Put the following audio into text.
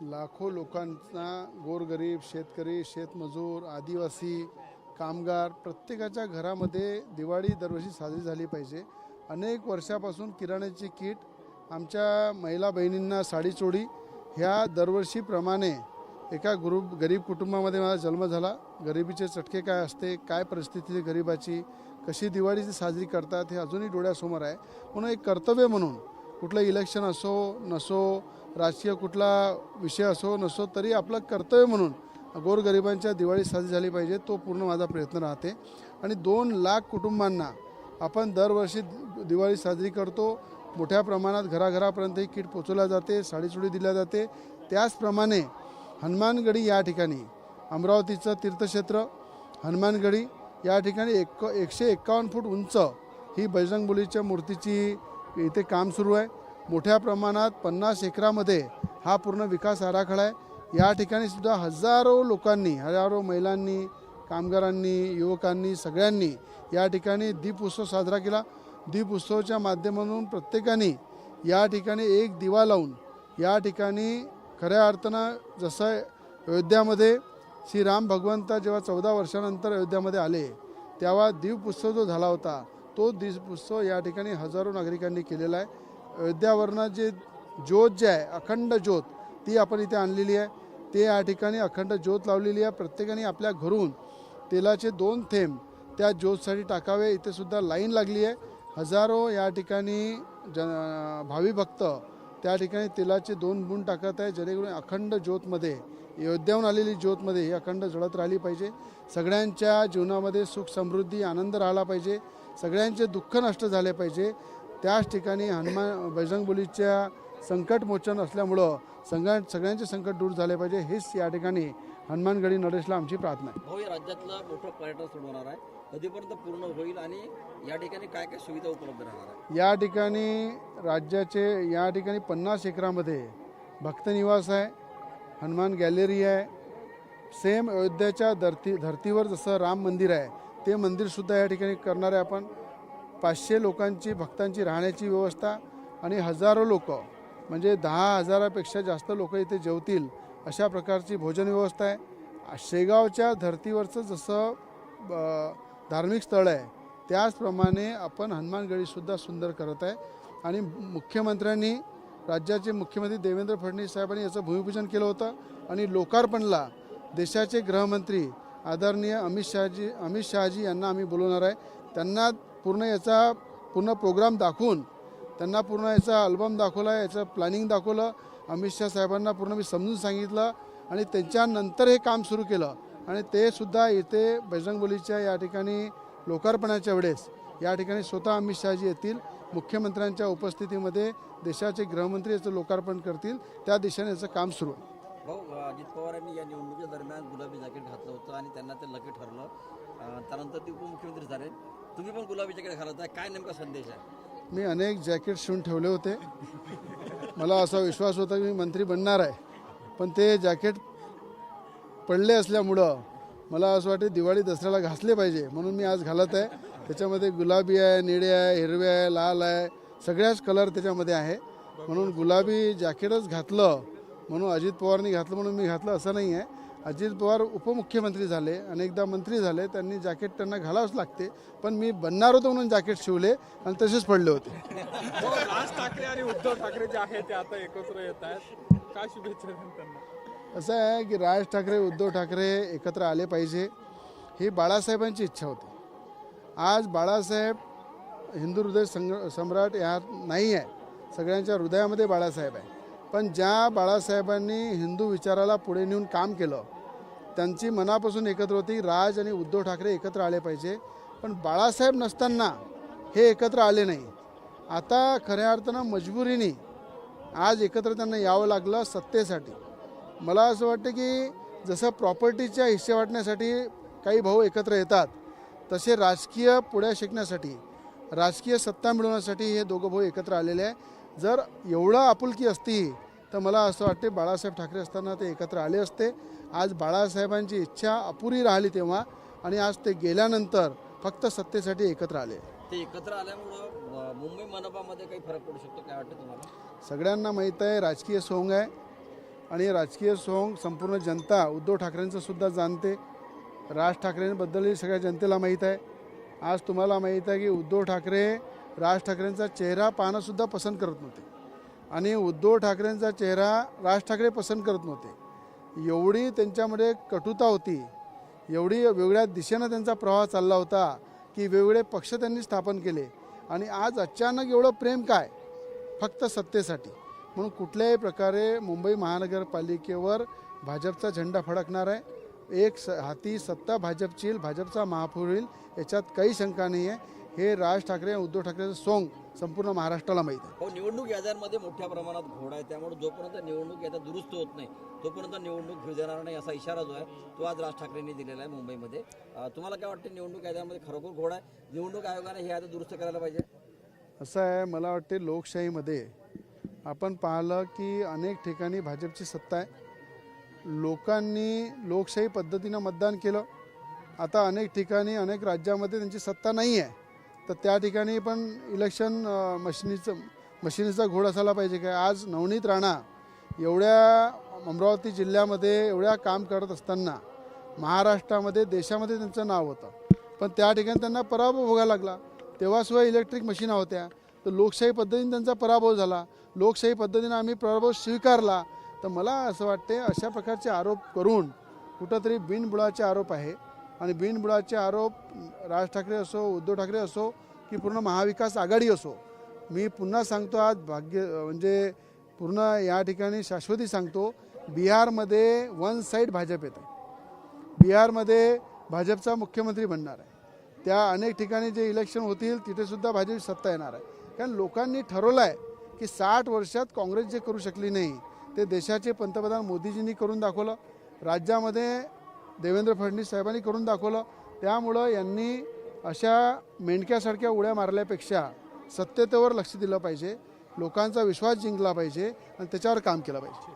लाखो लोकांना गोरगरीब शेतकरी शेतमजूर आदिवासी कामगार प्रत्येकाच्या घरामध्ये दिवाळी दरवर्षी साजरी झाली पाहिजे. अनेक वर्षापासून किराण्याची किट आमच्या महिला बहिणींना साडीचोडी ह्या दरवर्षीप्रमाणे एका ग्रुप गरीब कुटुंबामध्ये माझा जन्म झाला. गरिबीचे चटके काय असते काय परिस्थिती आहे गरिबाची कशी दिवाळी ती साजरी करतात हे अजूनही डोळ्यासमोर आहे. म्हणून एक कर्तव्य म्हणून कुठलं इलेक्शन असो नसो राजकीय कुठला विषय असो नसो तरी आपलं कर्तव्य म्हणून गोरगरिबांच्या दिवाळी साजरी झाली पाहिजे तो पूर्ण माझा प्रयत्न राहते. आणि दोन लाख कुटुंबांना आपण दरवर्षी दिवाळी साजरी करतो. मोठ्या प्रमाणात घराघरापर्यंत ही किट पोचवल्या जाते साडीचुडी दिल्या जाते. त्याचप्रमाणे हनुमानगडी या ठिकाणी अमरावतीचं तीर्थक्षेत्र हनुमानगडी या ठिकाणी एक एकशे एक्कावन्न फूट उंच ही बजरंगबलीच्या मूर्तीची इथे काम सुरू आहे. मोठ्या प्रमाणात पन्नास एकरामध्ये हा पूर्ण विकास आराखडा आहे. या ठिकाणी सुद्धा हजारो लोकांनी हजारो महिलांनी कामगारांनी युवकांनी सगळ्यांनी या ठिकाणी दीपउत्सव साजरा केला. दीपउत्सवाच्या माध्यमातून प्रत्येकाने या ठिकाणी एक दिवा लावून या ठिकाणी खऱ्या अर्थानं जसं अयोध्यामध्ये श्रीराम भगवंत जेव्हा चौदा वर्षानंतर अयोध्यामध्ये आले तेव्हा दीपउत्सव जो झाला होता तो दीप उत्सव या ठिकाणी हजारो नागरिकांनी केलेला आहे. अयोध्यावरनं जे ज्योत जे आहे अखंड ज्योत ती आपण इथे आणलेली आहे. ते या ठिकाणी अखंड ज्योत लावलेली आहे. प्रत्येकाने आपल्या घरून तेलाचे दोन थेंब त्या ज्योतसाठी टाकावे. इथे सुद्धा लाईन लागली आहे. हजारो या ठिकाणी ज भावी भक्त त्या ठिकाणी तेलाचे दोन बुंद टाकत आहे. जेणेकरून अखंड ज्योतमध्ये अयोध्याहून आलेली ज्योतमध्ये ही अखंड जळत राहिली पाहिजे. सगळ्यांच्या जीवनामध्ये सुख समृद्धी आनंद राहिला पाहिजे. सगळ्यांचे दुःख नष्ट झाले पाहिजे. त्याच ठिकाणी हनुमान बजरंगबलीच्या संकटमोचन असल्यामुळं सगळ्या सगळ्यांचे संकट दूर झाले पाहिजे हेच या ठिकाणी हनुमानगडी नरेशला आमची प्रार्थना आहे. भाऊ राज्यातलं मोठं पर्यटन सुरू होणार आहे. कधीपर्यंत पूर्ण होईल आणि या ठिकाणी काय काय सुविधा उपलब्ध राहणार आहे या ठिकाणी राज्याचे या ठिकाणी पन्नास एकरामध्ये भक्तनिवास आहे हनुमान गॅलरी आहे सेम अयोध्याच्या धरती धर्तीवर जसं राम मंदिर आहे ते मंदिरसुद्धा या ठिकाणी करणार आहे आपण. पाचशे लोकांची भक्तांची राहण्याची व्यवस्था आणि हजारो लोक म्हणजे दहा हजारापेक्षा जास्त लोक इथे जेवतील अशा प्रकारची भोजन व्यवस्था आहे. शेगावच्या धर्तीवरचं जसं धार्मिक स्थळ आहे त्याचप्रमाणे आपण हनुमानगडीसुद्धा सुंदर करत आहे. आणि मुख्यमंत्र्यांनी राज्याचे मुख्यमंत्री देवेंद्र फडणवीस साहेबांनी याचं भूमिपूजन केलं होतं. आणि लोकार्पणला देशाचे गृहमंत्री आदरणीय अमित शहाजी अमित शहाजी यांना आम्ही बोलवणार आहे. त्यांना पूर्ण याचा पूर्ण प्रोग्राम दाखवून त्यांना पूर्ण याचा अल्बम दाखवला याचं प्लॅनिंग दाखवलं. अमित शहा साहेबांना पूर्ण मी समजून सांगितलं आणि त्यांच्यानंतर हे काम सुरू केलं. आणि ते सुद्धा इथे बजरंगबलीच्या या ठिकाणी लोकार्पणाच्या वेळेस या ठिकाणी स्वतः अमित शहाजी येतील मुख्यमंत्र्यांच्या उपस्थितीमध्ये देशाचे गृहमंत्री याचं लोकार्पण करतील त्या दिशेने याचं काम सुरू आहे. भाऊ अजित पवार यांनी या निवडणुकीच्या दरम्यान गुलाबी जॅकेट घातलं होतं आणि त्यांना ते लकी ठरलं. त्यानंतर ते उपमुख्यमंत्री झाले. तुम्ही पण गुलाबी जॅकेट घालत आहे काय नेमका संदेश आहे? मी अनेक जॅकेट शिवून ठेवले होते. मला असा विश्वास होता की मी मंत्री बनणार आहे. पण ते जॅकेट पडले असल्यामुळं मला असं वाटते दिवाळी दसऱ्याला घासले पाहिजे. म्हणून मी आज घालत आहे. त्याच्यामध्ये गुलाबी आहे निळे आहे हिरवे आहे लाल आहे. सगळ्याच कलर त्याच्यामध्ये आहे. म्हणून गुलाबी जॅकेटच घातलं म्हणून अजित पवारनी घातलं म्हणून मी घातलं असं नाही आहे. अजित पवार उपमुख्यमंत्री झाले अनेकदा मंत्री झाले त्यांनी जॅकेट त्यांना घालावंच लागते पण मी बनणार होतो म्हणून जॅकेट शिवले आणि तसेच पडले होते. हो, राज ठाकरे आणि उद्धव ठाकरे जे आहेत ते आता एकत्र येत आहेत. काय शुभेच्छा त्यांना? असं आहे की राज ठाकरे उद्धव ठाकरे एकत्र आले पाहिजे ही बाळासाहेबांची इच्छा होती. आज बाळासाहेब हिंदू हृदय संग सम्राट यात नाही आहे सगळ्यांच्या हृदयामध्ये बाळासाहेब आहे. पण ज्या बाळासाहेबांनी हिंदू विचाराला पुढे नेऊन काम केलं त्यांची मनापासून एकत्र होती. राज आणि उद्धव ठाकरे एकत्र आले पाहिजे. पण बाळासाहेब नसताना हे एकत्र आले नाही. आता खऱ्या अर्थानं मजबुरीने आज एकत्र त्यांना यावं लागलं सत्तेसाठी. मला असं वाटतं की जसं प्रॉपर्टीच्या हिस्से वाटण्यासाठी काही भाऊ एकत्र येतात तसे राजकीय पुढे शिकण्यासाठी राजकीय सत्ता मिळवण्यासाठी हे दोघं भाऊ एकत्र आलेले आहे. जर एवढं आपुलकी असती तर मला असं वाटते बाळासाहेब ठाकरे असताना ते एकत्र आले असते. आज बाळासाहेबांची इच्छा अपुरी राहिली तेव्हा आणि आज ते गेल्यानंतर फक्त सत्तेसाठी एकत्र आले. ते एकत्र आल्यामुळं मुंबई मनपामध्ये काही फरक पडू शकतो काय वाटतं तुम्हाला? सगळ्यांना माहीत आहे राजकीय सोंग आहे. आणि राजकीय सोंग संपूर्ण जनता उद्धव ठाकरेंचं सुद्धा जाणते. राज ठाकरेंबद्दलही सगळ्या जनतेला माहीत आहे. आज तुम्हाला माहीत आहे की उद्धव ठाकरे राज ठाकरेंचा चेहरा पाहणंसुद्धा पसंत करत नव्हते. आणि उद्धव ठाकरेंचा चेहरा राज ठाकरे पसंत करत नव्हते. एवढी त्यांच्यामध्ये कटुता होती एवढी वेगळ्या दिशेनं त्यांचा प्रवाह चालला होता की वेगवेगळे पक्ष त्यांनी स्थापन केले. आणि आज अचानक एवढं प्रेम काय? फक्त सत्तेसाठी. म्हणून कुठल्याही प्रकारे मुंबई महानगरपालिकेवर भाजपचा झेंडा फडकणार आहे. एक स हाती सत्ता भाजपची येईल भाजपचा महापूर होईल याच्यात काही शंका नाही आहे हे राज ठाकरे आणि उद्धव ठाकरेचं सोंग संपूर्ण महाराष्ट्राला माहीत आहे. हो निवडणूक याद्यांमध्ये मोठ्या प्रमाणात घोड आहे. त्यामुळे जोपर्यंत निवडणूक याद्या दुरुस्त होत नाही तोपर्यंत निवडणूक घेऊ देणार नाही असा इशारा जो आहे तो आज राज ठाकरेंनी दिलेला आहे मुंबईमध्ये. तुम्हाला काय वाटतं निवडणूक याद्यांमध्ये खरोखर घोड आहे? निवडणूक आयोगाने हे याद्या दुरुस्त करायला पाहिजे? असं आहे मला वाटते लोकशाहीमध्ये आपण पाहिलं की अनेक ठिकाणी भाजपची सत्ता आहे. लोकांनी लोकशाही पद्धतीनं मतदान केलं. आता अनेक ठिकाणी अनेक राज्यामध्ये त्यांची सत्ता नाही आहे तर त्या ठिकाणी पण इलेक्शन मशिनीचं मशिनीचा घोड असायला पाहिजे. काय आज नवनीत राणा एवढ्या अमरावती जिल्ह्यामध्ये एवढ्या काम करत असताना महाराष्ट्रामध्ये देशामध्ये त्यांचं नाव होतं. पण त्या ठिकाणी त्यांना पराभव भोगायला लागला. तेव्हासुद्धा इलेक्ट्रिक मशिना होत्या. तर लोकशाही पद्धतीने त्यांचा पराभव झाला. लोकशाही पद्धतीने आम्ही पराभव स्वीकारला. तर मला असं वाटते अशा प्रकारचे आरोप करून कुठंतरी बिनबुडाचे आरोप आहे. आणि बिनबुडाचे आरोप राज ठाकरे असो उद्धव ठाकरे असो की पूर्ण महाविकास आघाडी असो. मी पुन्हा सांगतो आज भाग्य म्हणजे पूर्ण या ठिकाणी शाश्वती सांगतो बिहारमध्ये वन साईड भाजप येते बिहारमध्ये भाजपचा मुख्यमंत्री बनणार आहे. त्या अनेक ठिकाणी जे इलेक्शन होतील तिथेसुद्धा भाजप सत्ता येणार आहे. कारण लोकांनी ठरवलं आहे की साठ वर्षात काँग्रेस जे करू शकली नाही ते देशाचे पंतप्रधान मोदीजींनी करून दाखवलं. राज्यामध्ये देवेंद्र फडणवीस साहेबांनी करून दाखवलं. त्यामुळं यांनी अशा मेंढक्यासारख्या उड्या मारल्यापेक्षा सत्यतेवर लक्ष दिलं पाहिजे. लोकांचा विश्वास जिंकला पाहिजे आणि त्याच्यावर काम केलं पाहिजे.